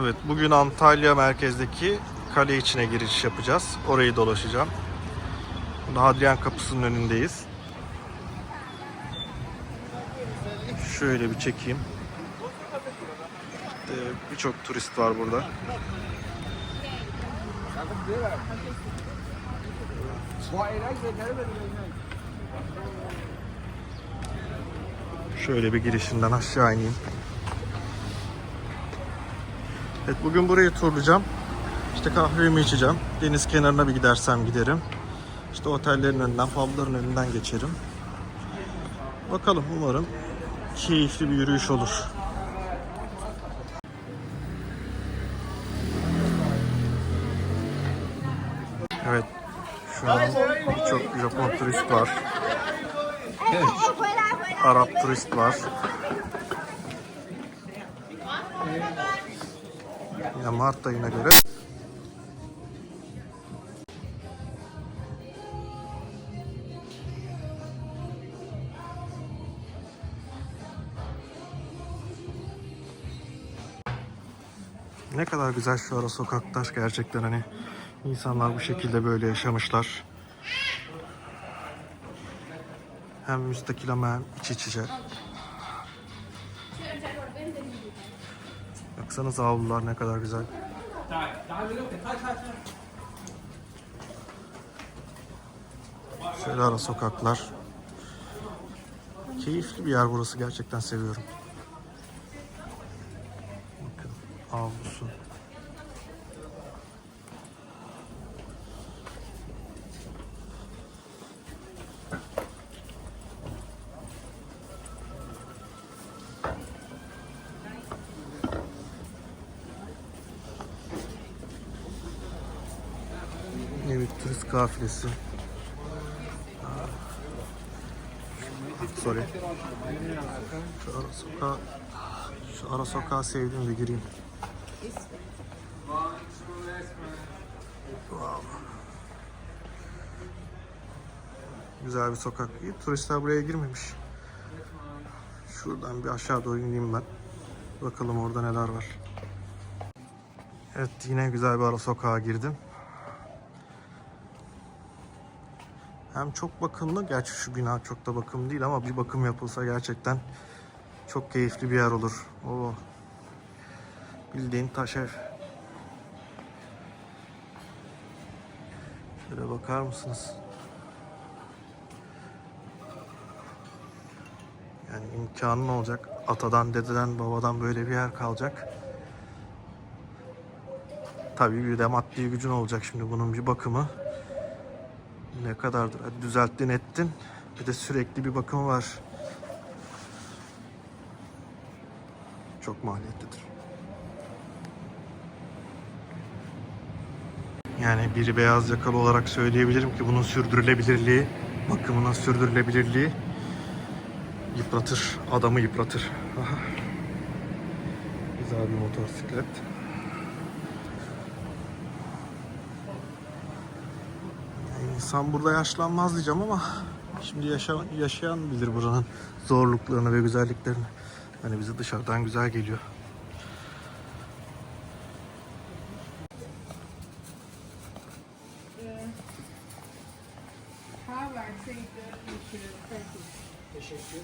Evet, bugün Antalya merkezdeki kale içine giriş yapacağız. Orayı dolaşacağım. Hadrian Kapısı'nın önündeyiz. Şöyle bir çekeyim. İşte Birçok turist var burada. Şöyle bir girişinden aşağı ineyim. Evet bugün burayı turlayacağım. İşte kahvemi içeceğim. Deniz kenarına bir gidersem giderim. İşte otellerin önünden, pubların önünden geçerim. Bakalım umarım keyifli bir yürüyüş olur. Evet. Şu an birçok Japon turist var. Arap turist var. Yine Mart ayına göre Ne kadar güzel şu ara sokaklar gerçekten hani insanlar bu şekilde böyle yaşamışlar. Hem müstakil ama hem iç içe. Baksanıza avlular ne kadar güzel. Şöyle ara sokaklar. Keyifli bir yer burası gerçekten seviyorum. Bakın avlusu. Evet turist kafilesi. Sorry. Şu ara sokağı, şu ara sokağı sevdim de gireyim. Güzel bir sokak. İyi, Turistler buraya girmemiş. Şuradan bir aşağı doğru ineyim ben. Bakalım orada neler var. Evet yine güzel bir ara sokağa girdim. Hem çok bakımlı, gerçi şu bina çok da bakım değil ama bir bakım yapılsa gerçekten çok keyifli bir yer olur. Oo. Bildiğin taş ev. Şöyle bakar mısınız? Yani imkanın olacak. Atadan, dededen, babadan böyle bir yer kalacak. Tabii bir de maddi gücün olacak şimdi bunun bir bakımı. Ne kadardır? Hadi düzelttin ettin. Bir de sürekli bir bakımı var. Çok maliyetlidir. Yani biri beyaz yakalı olarak söyleyebilirim ki bunun sürdürülebilirliği, bakımının sürdürülebilirliği yıpratır, adamı yıpratır. Aha. Güzel bir motosiklet. İnsan burada yaşlanmaz diyeceğim ama şimdi yaşa, yaşayan bilir buranın zorluklarını ve güzelliklerini. Hani bize dışarıdan güzel geliyor. You. Teşekkür.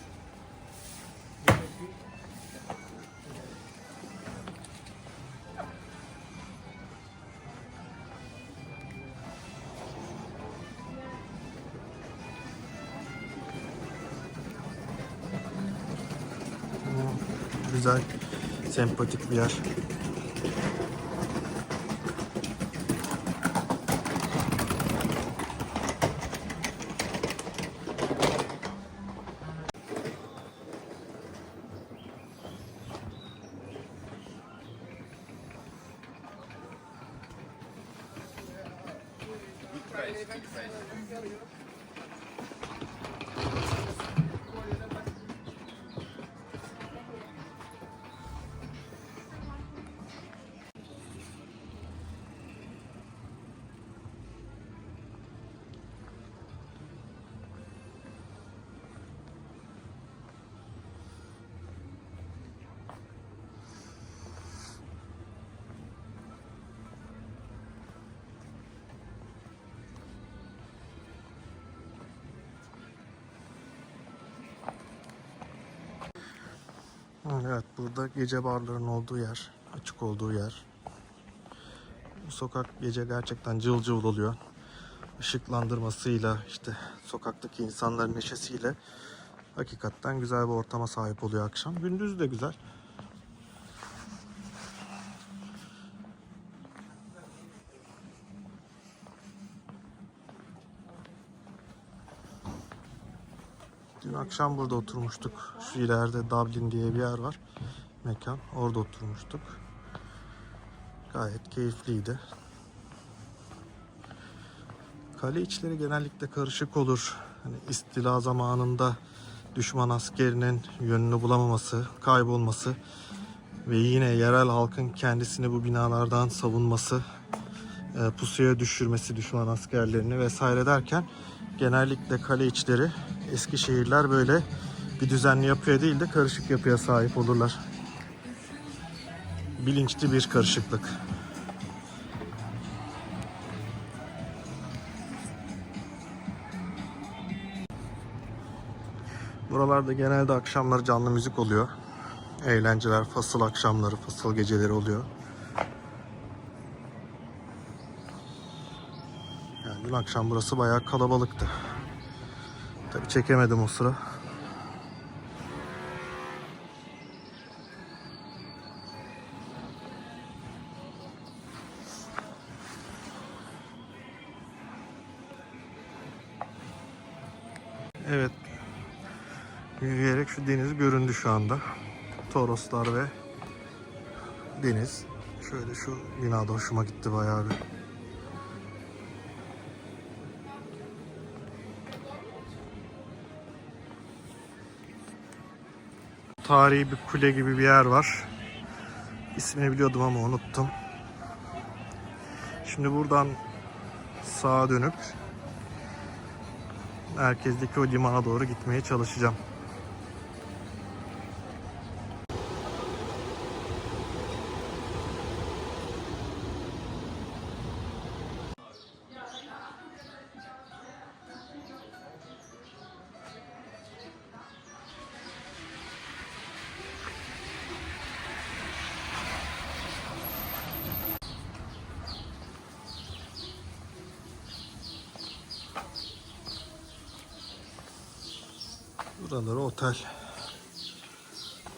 Güzel, sempatik bir yer. Evet burada gece barlarının olduğu yer. Açık olduğu yer. Bu sokak gece gerçekten cıvıl cıvıl oluyor. Işıklandırmasıyla işte sokaktaki insanların neşesiyle hakikaten güzel bir ortama sahip oluyor akşam. Gündüz de güzel. Akşam burada oturmuştuk. Şu ileride Dublin diye bir yer var. Mekan. Orada oturmuştuk. Gayet keyifliydi. Kale içleri genellikle karışık olur. Hani istila zamanında düşman askerinin yönünü bulamaması, kaybolması ve yine yerel halkın kendisini bu binalardan savunması, e, pusuya düşürmesi düşman askerlerini vesaire derken genellikle kale içleri eski şehirler böyle bir düzenli yapıya değil de karışık yapıya sahip olurlar. Bilinçli bir karışıklık. Buralarda genelde akşamları canlı müzik oluyor. Eğlenceler, fasıl akşamları, fasıl geceleri oluyor. Yani dün akşam burası bayağı kalabalıktı. Tabii çekemedim o sıra. Evet. Yürüyerek şu deniz göründü şu anda. Toroslar ve deniz. Şöyle şu binada hoşuma gitti bayağı bir. Tarihi bir kule gibi bir yer var. İsmini biliyordum ama unuttum. Şimdi buradan sağa dönüp merkezdeki o limana doğru gitmeye çalışacağım. Buraları otel.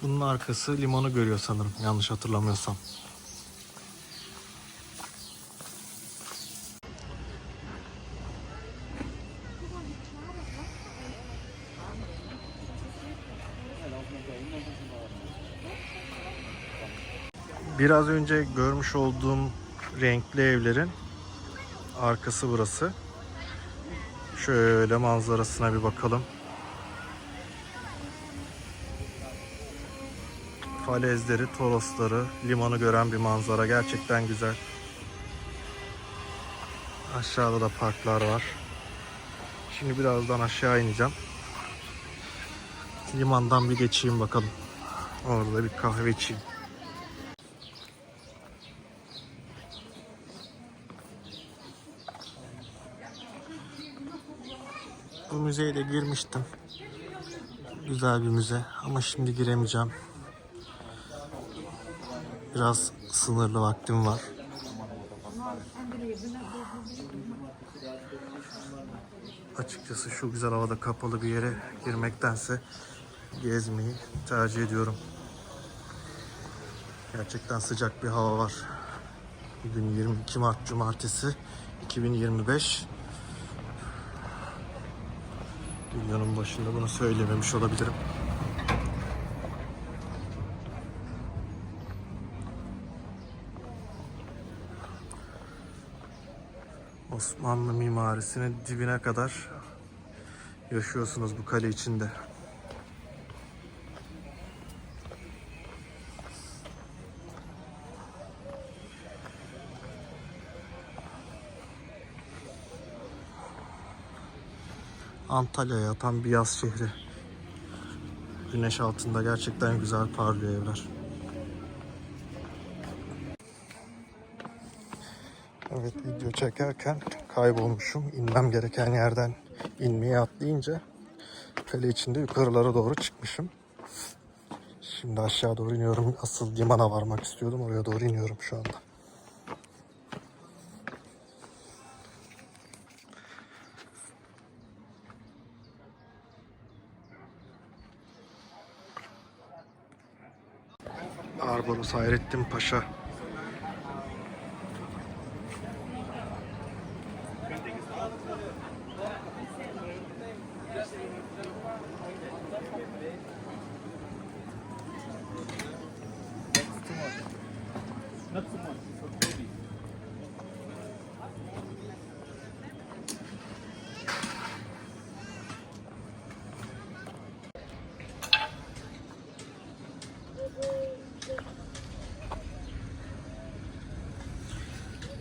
Bunun arkası limanı görüyor sanırım yanlış hatırlamıyorsam. Biraz önce görmüş olduğum renkli evlerin arkası burası. Şöyle manzarasına bir bakalım. Falezleri, torosları, limanı gören bir manzara. Gerçekten güzel. Aşağıda da parklar var. Şimdi birazdan aşağı ineceğim. Limandan bir geçeyim bakalım. Orada bir kahve içeyim. Bu müzeye de girmiştim. Güzel bir müze ama şimdi giremeyeceğim. Biraz sınırlı vaktim var. Açıkçası şu güzel havada kapalı bir yere girmektense gezmeyi tercih ediyorum. Gerçekten sıcak bir hava var. Bugün 22 Mart Cumartesi 2025. Videonun başında bunu söylememiş olabilirim. Osmanlı mimarisinin dibine kadar yaşıyorsunuz bu kale içinde. Antalya'ya yatan bir yaz şehri. Güneş altında gerçekten güzel parlıyor evler. Evet video çekerken kaybolmuşum. İnmem gereken yerden inmeye atlayınca kale içinde yukarılara doğru çıkmışım. Şimdi aşağı doğru iniyorum. Asıl limana varmak istiyordum. Oraya doğru iniyorum şu anda. Barbaros Hayrettin Paşa.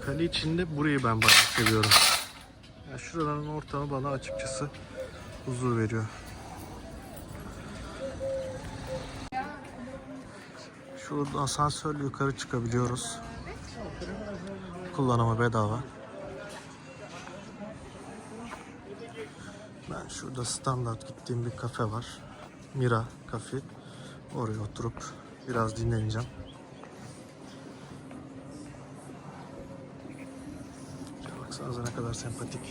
Kale içinde burayı ben bayağı seviyorum. Yani şuraların ortamı bana açıkçası huzur veriyor. Şurada asansörle yukarı çıkabiliyoruz. Kullanımı bedava. Ben şurada standart gittiğim bir kafe var. Mira Kafe. Oraya oturup biraz dinleneceğim. Baksanıza ne kadar sempatik.